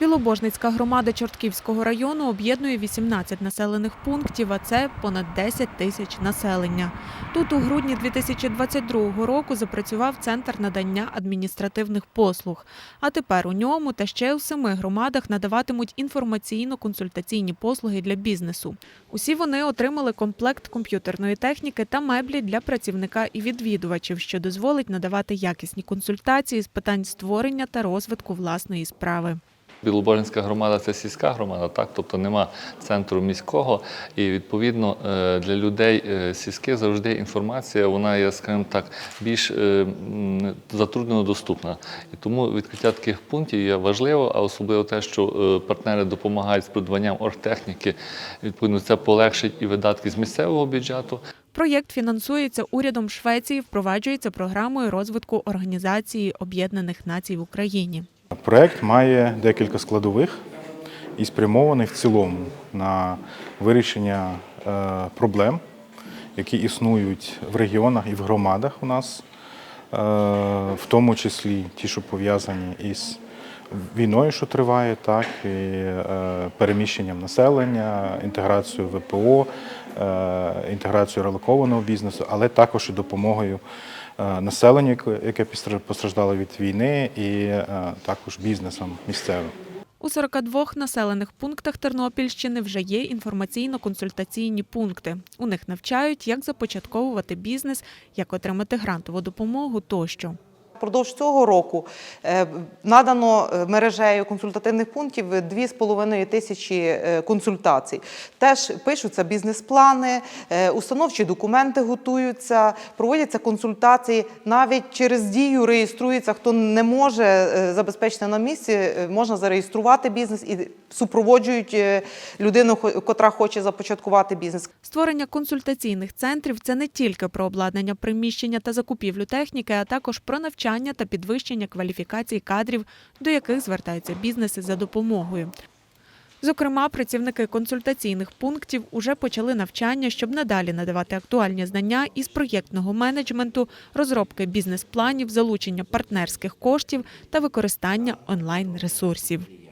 Білобожницька громада Чортківського району об'єднує 18 населених пунктів, а це понад 10 тисяч населення. Тут у грудні 2022 року запрацював центр надання адміністративних послуг. А тепер у ньому та ще у семи громадах надаватимуть інформаційно-консультаційні послуги для бізнесу. Усі вони отримали комплект комп'ютерної техніки та меблі для працівника і відвідувачів, що дозволить надавати якісні консультації з питань створення та розвитку власної справи. Білобожинська громада це сільська громада, так тобто нема центру міського, і відповідно е, для людей е, сільських завжди інформація вона є, скажімо так, більш е, затруднено доступна. І тому відкриття таких пунктів є важливо, а особливо те, що партнери допомагають з придбанням оргтехніки. Відповідно, це полегшить і видатки з місцевого бюджету, Проєкт фінансується урядом Швеції, впроваджується програмою розвитку Організації Об'єднаних Націй в Україні. Проект має декілька складових і спрямований в цілому на вирішення е, проблем, які існують в регіонах і в громадах у нас, е, в тому числі ті, що пов'язані із війною, що триває, так і е, переміщенням населення, інтеграцією ВПО, е, інтеграцією релокованого бізнесу, але також і допомогою е, населенню, яке- постраждало від війни, і е, також бізнесом місцевим. У 42 населених пунктах Тернопільщини вже є інформаційно-консультаційні пункти. У них навчають, як започатковувати бізнес, як отримати грантову допомогу тощо. Впродовж цього року е, надано е, мережею консультативних пунктів 2,5 тисячі е, консультацій. Теж пишуться бізнес-плани, установчі документи готуються, проводяться консультації. Навіть через дію реєструється, хто не може забезпечити на місці, можна зареєструвати бізнес і супроводжують людину, котра хоче започаткувати бізнес. Створення консультаційних центрів це не тільки про обладнання приміщення та закупівлю техніки, а також про навчання та підвищення кваліфікації кадрів, до яких звертаються бізнеси за допомогою. Зокрема, працівники консультаційних пунктів уже почали навчання, щоб надалі надавати актуальні знання із проєктного менеджменту, розробки бізнес-планів, залучення партнерських коштів та використання онлайн-ресурсів.